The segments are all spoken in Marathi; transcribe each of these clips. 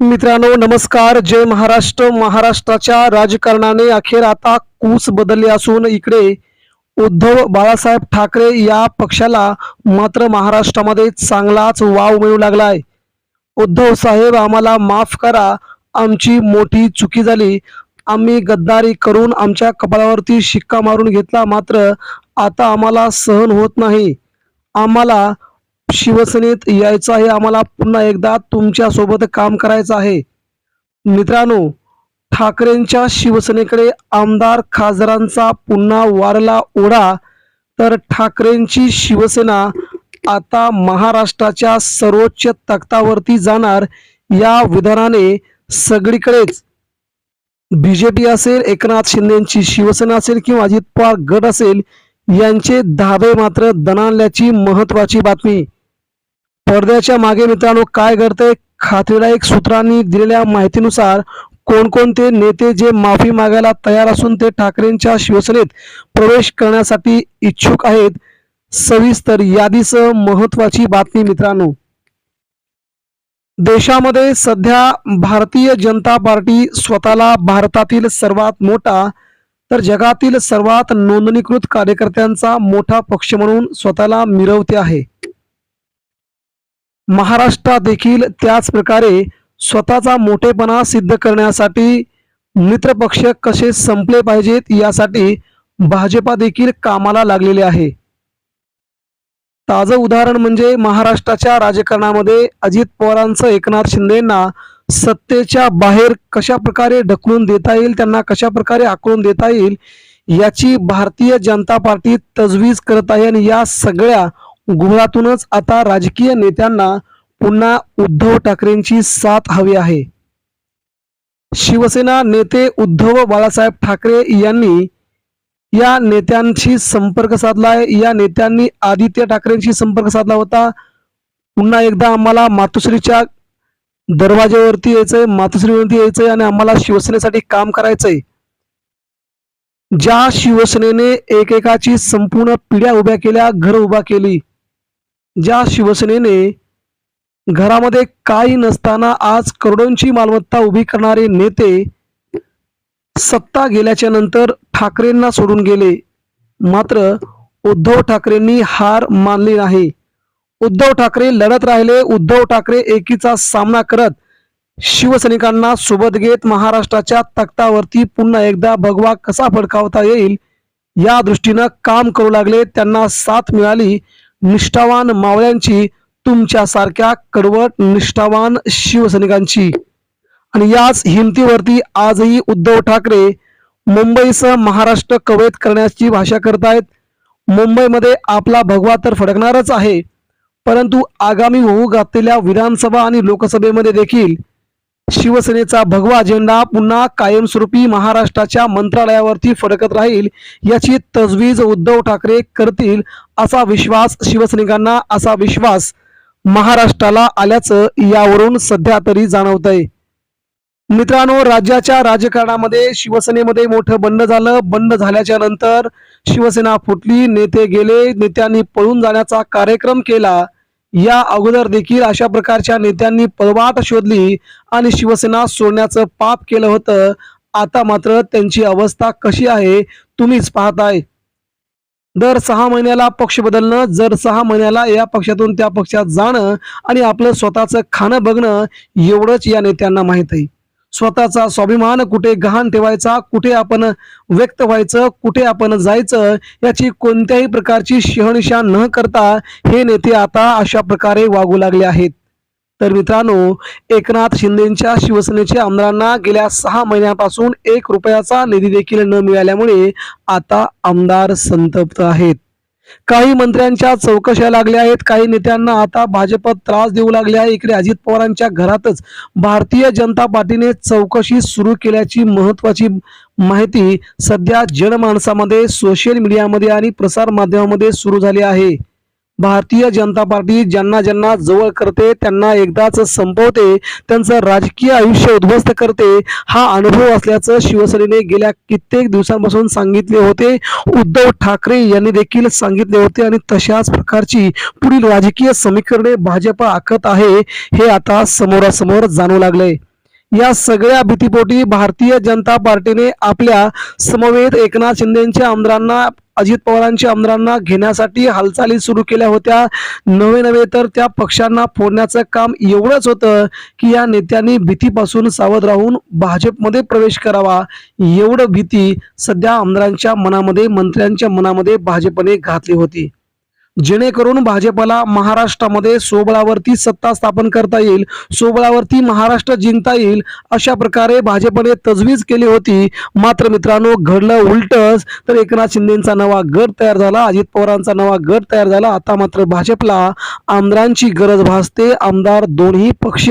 मित्रांनो नमस्कार. जय महाराष्ट्र. महाराष्ट्राच्या राजकारणाने अखेर आता कूस बदलले असून इकडे उद्धव बाळासाहेब ठाकरे या पक्षाला मात्र महाराष्ट्रामध्ये चांगलाच वाव मिळू लागलाय. उद्धव साहेब आम्हाला माफ करा. आमची मोठी चुकी झाली. आम्ही गद्दारी करून आमच्या कपाळावरती शिक्का मारून घेतला. मात्र आता आम्हाला सहन होत नाही. आम्हाला शिवसेनेत यायचं आहे. आम्हाला पुन्हा एकदा तुमच्यासोबत काम करायचं आहे. मित्रांनो ठाकरेंच्या शिवसेनेकडे आमदार खासदारांचा पुन्हा वारला ओढा. तर ठाकरेंची शिवसेना आता महाराष्ट्राच्या सर्वोच्च तख्तावरती जाणार. या विधानाने सगळीकडेच बीजेपी असेल एकनाथ शिंदेची शिवसेना असेल किंवा अजित पवार गट असेल यांचे धाबे मात्र दणाणल्याची महत्वाची बातमी. पडद्याच्या मागे मित्रांनो काय घडतंय? खात्रीलायक सूत्रांनी दिलेल्या माहितीनुसार कोणकोणते नेते जे माफी मागायला तयार असून ते ठाकरेंच्या शिवसेनेत प्रवेश करण्यासाठी इच्छुक आहेत? सविस्तर यादीसह महत्वाची बातमी मित्रांनो. देशामध्ये सध्या भारतीय जनता पार्टी स्वतःला भारतातील सर्वात मोठा तर जगातील सर्वात नोंदणीकृत कार्यकर्त्यांचा मोठा पक्ष म्हणून स्वतःला मिरवते आहे. महाराष्ट्रात देखील त्याच प्रकारे स्वतःचा मोठेपणा सिद्ध करण्यासाठी मित्रपक्ष कसे संपले पाहिजेत यासाठी भाजपा देखील कामाला लागलेले आहे. ताजं उदाहरण म्हणजे महाराष्ट्राच्या राजकारणामध्ये अजित पवारांचं एकनाथ शिंदेंना सत्तेच्या बाहेर कशा प्रकारे ढकलून देता येईल त्यांना कशा प्रकारे आकळून देता येईल याची भारतीय जनता पार्टी तजवीज करत आहे आणि या सगळ्या गुळातूनच आता राजकीय नेत्यांना पुन्हा उद्धव ठाकरेंची साथ हवी आहे. शिवसेना नेते उद्धव बाळासाहेब ठाकरे यांनी या नेत्यांशी संपर्क साधलाय. या नेत्यांनी आदित्य ठाकरेंशी संपर्क साधला होता. पुन्हा एकदा आम्हाला मातोश्रीच्या दरवाज्यावरती यायचंय मातोश्रीवरती यायचंय आणि आम्हाला शिवसेनेसाठी काम करायचंय. ज्या शिवसेनेने एकेकाची संपूर्ण पिढ्या उभ्या केल्या घर उभा केली ज्या शिवसेनेने घरामध्ये काही नसताना आज करोडोंची मालमत्ता उभी करणारे नेते सत्ता गेल्याच्यानंतर ठाकरेंना सोडून गेले. मात्र उद्धव ठाकरेंनी हार मानली नाही. उद्धव ठाकरे लढत राहिले उद्धव ठाकरे एकीचा सामना करत शिवसैनिकांना सोबत घेत महाराष्ट्राच्या तख्तावरती पुन्हा एकदा भगवा कसा फडकावता येईल या दृष्टीनं काम करू लागले त्यांना साथ मिळाली निष्ठावान मावळ्यांची तुमच्यासारख्या कडवट निष्ठावान शिवसैनिकांची. आणि याच हिमतीवरती आजही उद्धव ठाकरे मुंबईसह महाराष्ट्र कवयत करण्याची भाषा करतायत. मुंबईमध्ये आपला भगवा तर फडकणारच आहे. परंतु आगामी होऊ घातलेल्या विधानसभा आणि लोकसभेमध्ये देखील शिवसेनेचा भगवा अजेंडा पुन्हा कायमस्वरूपी महाराष्ट्राच्या मंत्रालयावरती फडकत राहील याची तजवीज उद्धव ठाकरे करतील असा विश्वास शिवसैनिकांना असा विश्वास महाराष्ट्राला आल्याचं यावरून सध्या तरी जाणवत आहे मित्रांनो राज्याच्या राजकारणामध्ये शिवसेनेमध्ये मोठं बंड झालं. बंड झाल्याच्यानंतर शिवसेना फुटली नेते गेले नेत्यांनी पळून जाण्याचा कार्यक्रम केला. या अगोदर देखील अशा प्रकारच्या नेत्यांनी पळवाट शोधली आणि शिवसेना सोडण्याचं पाप केलं होतं. आता मात्र त्यांची अवस्था कशी आहे तुम्हीच पाहताय. दर सहा महिन्याला पक्ष बदलणं जर सहा महिन्याला या पक्षातून त्या पक्षात जाणं आणि आपलं स्वतःचं खाणं बघणं एवढंच या नेत्यांना माहीत आहे. स्वतःचा स्वाभिमान कुठे गहाण ठेवायचा कुठे आपण व्यक्त व्हायचं कुठे आपण जायचं याची कोणत्याही प्रकारची शहनिशा न करता हे नेते आता अशा प्रकारे वागू लागले आहेत. तर मित्रांनो एकनाथ शिंदेच्या शिवसेनेच्या आमदारांना गेल्या सहा महिन्यापासून एक रुपयाचा निधी देखील न मिळाल्यामुळे आता आमदार संतप्त आहेत. काही मंत्र्यांच्या चौकशा लागल्या आहेत. काही नेत्यांना आता भाजप त्रास देऊ लागले आहे. इकडे अजित पवारांच्या घरातच भारतीय जनता पार्टीने चौकशी सुरू केल्याची महत्वाची माहिती सध्या जनमानसामध्ये सोशल मीडियामध्ये आणि प्रसार माध्यमामध्ये सुरू झाली आहे. भारतीय जनता पार्टी ज्यांना ज्यांना जवळ करते त्यांना एकदाच संपवते त्यांचं राजकीय आयुष्य उद्ध्वस्त करते हा अनुभव असल्याचं शिवसेनेने गेल्या कित्येक दिवसांपासून सांगितले होते. उद्धव ठाकरे यांनी देखील सांगितले होते आणि तशाच प्रकारची पुढील राजकीय समीकरणे भाजप आखत आहे हे आता समोरासमोर जाणू लागले या सगळ्या भीतीपोटी भारतीय जनता पार्टीने आपल्या समवेत एकनाथ शिंदेच्या आमदारांना अजित पवारांच्या आमदारांना घेण्यासाठी हालचाली सुरू केल्या होत्या. नवे नवे तर त्या पक्षांना फोडण्याचं काम एवढंच होतं की या नेत्यांनी भीतीपासून सावध राहून भाजपमध्ये प्रवेश करावा. एवढं भीती सध्या आमदारांच्या मनामध्ये मंत्र्यांच्या मनामध्ये भाजपने घातली होती. जेणेकरून भाजपला महाराष्ट्रामध्ये सोबळावरती सत्ता स्थापन करता येईल सोबळावरती महाराष्ट्र जिंकता येईल अशा प्रकारे भाजपने तजवीज केली होती. मात्र मित्रांनो घडलं उलटच. तर एकनाथ शिंदेचा नवा गट तयार झाला अजित पवारांचा नवा गट तयार झाला. आता मात्र भाजपला आमदारांची गरज भासते. आमदार दोन्ही पक्ष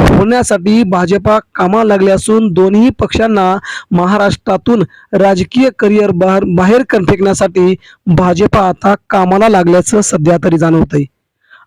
होण्यासाठी भाजपा कामा लागले असून दोन्ही पक्षांना महाराष्ट्रातून राजकीय करिअर बाहेर बाहेर फेकण्यासाठी भाजपा आता कामाला असल्याचं सध्या तरी जाणवतंय.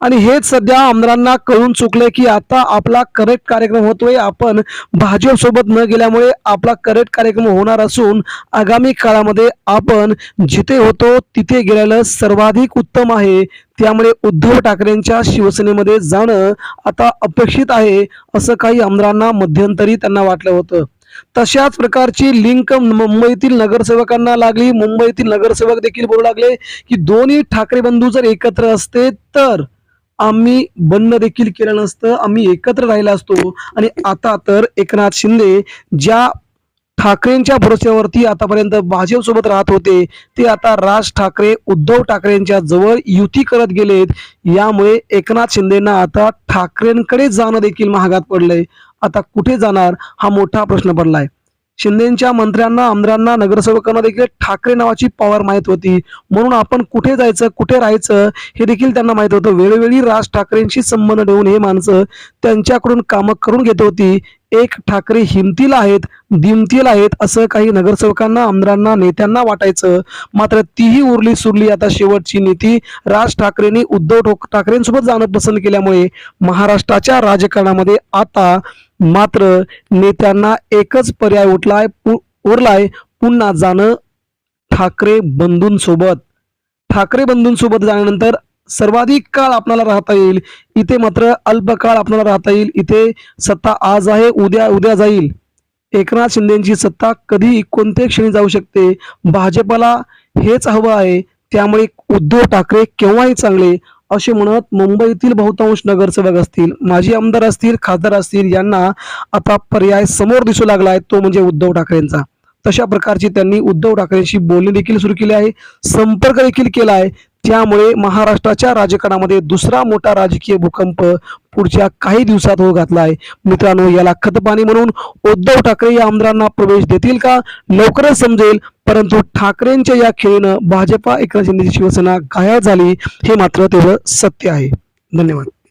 आणि हेच सध्या आमदारांना कळून चुकलंय की आता आपला करेक्ट कार्यक्रम होतोय. आपण भाजप सोबत न गेल्यामुळे आपला करेक्ट कार्यक्रम होणार असून आगामी काळामध्ये आपण जिथे होतो तिथे गेलेलं सर्वाधिक उत्तम आहे. त्यामुळे उद्धव ठाकरेंच्या शिवसेनेमध्ये जाणं आता अपेक्षित आहे असं काही आमदारांना मध्यंतरी त्यांना वाटलं होतं. तशाच प्रकारची लिंक मुंबईतील नगरसेवकांना लागली. मुंबईतील नगरसेवक देखील बोलू लागले की दोन्ही ठाकरे बंधू जर एकत्र असते तर आम्ही बंद देखील केलं नसतं. आम्ही एकत्र राहिला असतो. आणि आता तर एकनाथ शिंदे ज्या ठाकरेंच्या भरोश्यावरती आतापर्यंत भाजप सोबत राहत होते ते आता राज ठाकरे उद्धव ठाकरेंच्या जवळ युती करत गेलेत. यामुळे एकनाथ शिंदेना आता ठाकरेंकडे जाणं देखील महागात पडलंय. आता कुठे जाणार हा मोठा प्रश्न पडलाय. शिंदेच्या मंत्र्यांना आमदारांना नगरसेवकांना देखील ठाकरे नावाची पॉवर माहीत होती. म्हणून आपण कुठे जायचं कुठे राहायचं हे देखील त्यांना माहीत होतं. वेळोवेळी राज ठाकरेंशी संबंध ठेवून हे माणसं त्यांच्याकडून कामं करून घेत होती. एक ठाकरे हिमतीला आहेत दिमतीला आहेत असं काही नगरसेवकांना आमदारांना नेत्यांना वाटायचं. मात्र तीही उरली सुरली आता शेवटची नीती. राज ठाकरेंनी उद्धव ठोक- ठाकरेंसोबत जाणं पसंत केल्यामुळे महाराष्ट्राच्या राजकारणामध्ये आता मात्र नेत्यांना एकच पर्याय उठलाय पु- उरलाय पुन्हा जाणं ठाकरे बंधूंसोबत. ठाकरे बंधूंसोबत जाण्यानंतर सर्वाधिक काळ आपल्याला राहता येईल. इथे मात्र अल्प काळ आपल्याला राहता येईल. इथे सत्ता आज आहे उद्या उद्या जाईल. एकनाथ शिंदेची सत्ता कधी कोणत्याही क्षणी जाऊ शकते. भाजपला हेच हवं आहे. त्यामुळे उद्धव ठाकरे केव्हाही चांगले असे म्हणत मुंबईतील बहुतांश नगरसेवक असतील माजी आमदार असतील खासदार असतील यांना आता पर्याय समोर दिसू लागला आहे तो म्हणजे उद्धव ठाकरेंचा. तशा प्रकारची त्यांनी उद्धव ठाकरेंशी बोलणी देखील सुरू केली आहे. संपर्क देखील केला आहे. त्यामुळे महाराष्ट्राच्या राजकारणामध्ये दुसरा मोठा राजकीय भूकंप पुढच्या काही दिवसात हो घातला आहे मित्रांनो याला खतपाणी म्हणून उद्धव ठाकरे या आमदारांना प्रवेश देतील का? लवकरच समजेल. परंतु ठाकरेंच्या या खेळीनं भाजपा एकनाथ शिवसेना घायल झाली हे मात्र तेवढं सत्य आहे. धन्यवाद.